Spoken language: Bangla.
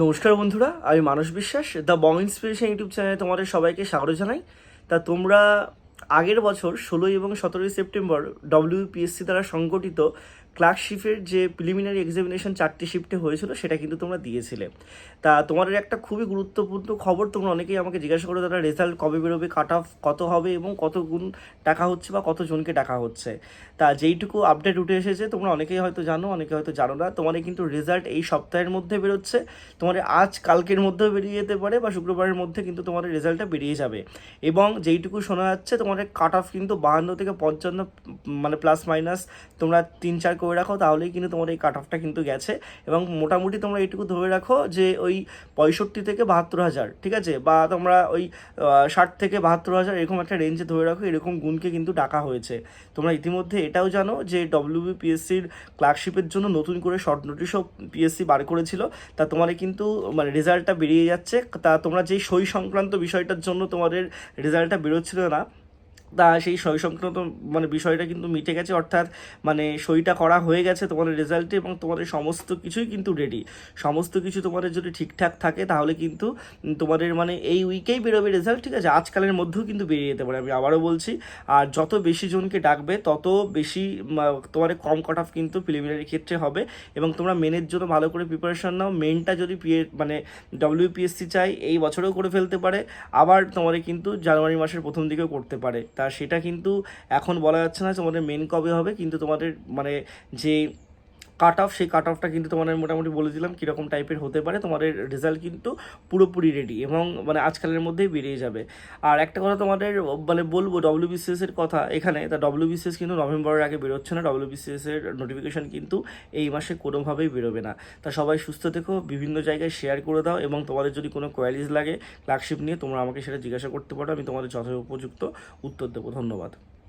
নমস্কার বন্ধুরা, আমি মানস বিশ্বাস দ্য বং ইন্সপিরেশন ইউটিউব চ্যানেলে তোমাদের সবাইকে স্বাগত জানাই। তা তোমরা আগের বছর ষোলোই এবং সতেরোই সেপ্টেম্বর ডব্লিউপিএসসি দ্বারা সংগঠিত ক্লার্কশিপের যে প্রিলিমিনারি এক্সামিনেশন চারটি শিফটে হয়েছিল, সেটা কিন্তু তোমরা দিয়েছিলে। তা তোমাদের একটা খুবই গুরুত্বপূর্ণ খবর তোমরা অনেকেই আমাকে জিজ্ঞাসা করো, তারা রেজাল্ট কবে বেরোবে কাট অফ কত হবে এবং কত গুণ টাকা হচ্ছে বা কতজনকে টাকা হচ্ছে। তা যেইটুকু আপডেট উঠে এসেছে, তোমরা অনেকেই হয়তো জানো অনেকে হয়তো জানো না। তোমাদের কিন্তু রেজাল্ট এই সপ্তাহের মধ্যে বেরোচ্ছে। তোমাদের আজ কালকের মধ্যেও বেরিয়ে যেতে পারে বা শুক্রবারের মধ্যে কিন্তু তোমাদের রেজাল্টটা বেরিয়ে যাবে। এবং যেইটুকু শোনা যাচ্ছে, তোমাদের কাট অফ কিন্তু বাহান্ন থেকে পঞ্চান্ন মানে প্লাস মাইনাস তোমরা তিন চার করে রাখো, তাহলেই কিন্তু তোমার এই কাট অফটা কিন্তু গেছে। এবং মোটামুটি তোমরা এইটুকু ধরে রাখো যে ওই পঁয়ষট্টি থেকে বাহাত্তর হাজার, ঠিক আছে? বা তোমরা ওই ষাট থেকে বাহাত্তর হাজার এরকম একটা রেঞ্জে ধরে রাখো, এরকম গুণকে কিন্তু ডাকা হয়েছে। তোমরা ইতিমধ্যে এটাও জানো যে ডব্লিউবিপিএসসির ক্লার্কশিপের জন্য নতুন করে শর্ট নোটিশও পিএসসি বার করেছিল। তা তোমাদের কিন্তু মানে রেজাল্টটা বেরিয়ে যাচ্ছে। তা তোমরা যেই সই সংক্রান্ত বিষয়টার জন্য তোমাদের রেজাল্টটা বেরোচ্ছিল না তা সেই সই সংক্রান্ত মানে বিষয়টা কিন্তু মিটে গেছে, অর্থাৎ মানে সইটা করা হয়ে গেছে তোমাদের রেজাল্টে এবং তোমাদের সমস্ত কিছুই কিন্তু রেডি সমস্ত কিছু তোমাদের যদি ঠিকঠাক থাকে তাহলে কিন্তু তোমাদের মানে এই উইকেই বেরোবে রেজাল্ট ঠিক আছে? আজকালের মধ্যেও কিন্তু বেরিয়ে যেতে পারে, আমি আবারও বলছি। আর যত বেশি জনকে ডাকবে, তত বেশি তোমাদের কম কাট অফ কিন্তু প্রিলিমিনারি ক্ষেত্রে হবে এবং তোমরা মেনের জন্য ভালো করে প্রিপারেশন নাও। মেনটা যদি পিএ মানে ডব্লিউপিএসসি চাই, এই বছরেও করে ফেলতে পারে। আবার তোমাদের কিন্তু জানুয়ারি মাসের প্রথম দিকেও করতে পারে। তা সেটা কিন্তু এখন বলা যাচ্ছে না তোমাদের মেন কবে হবে, কিন্তু তোমাদের মানে যে কাট অফ সেই কাট অফটা কিন্তু তোমাদের মোটামুটি বলে দিলাম কীরকম টাইপের হতে পারে। তোমাদের রেজাল্ট কিন্তু পুরোপুরি রেডি এবং মানে আজকালের মধ্যেই বেরিয়ে যাবে। আর একটা কথা তোমাদের মানে বলব ডব্লিউবিসিএস এর কথা এখানে, তা ডব্লিউবিসিএস কিন্তু নভেম্বরের আগে বেরোচ্ছে না। ডব্লিউবিসিএস এর নোটিফিকেশন কিন্তু এই মাসে কোনোভাবেই বেরোবে না। তা সবাই সুস্থ থেকো, বিভিন্ন জায়গায় শেয়ার করে দাও এবং তোমাদের যদি কোনো কোয়ারিজ লাগে ক্লার্কশিপ নিয়ে তোমরা আমাকে সেটা জিজ্ঞাসা করতে পারো। আমি তোমাদের যথাযথ যথোপযুক্ত উত্তর দেবো। ধন্যবাদ।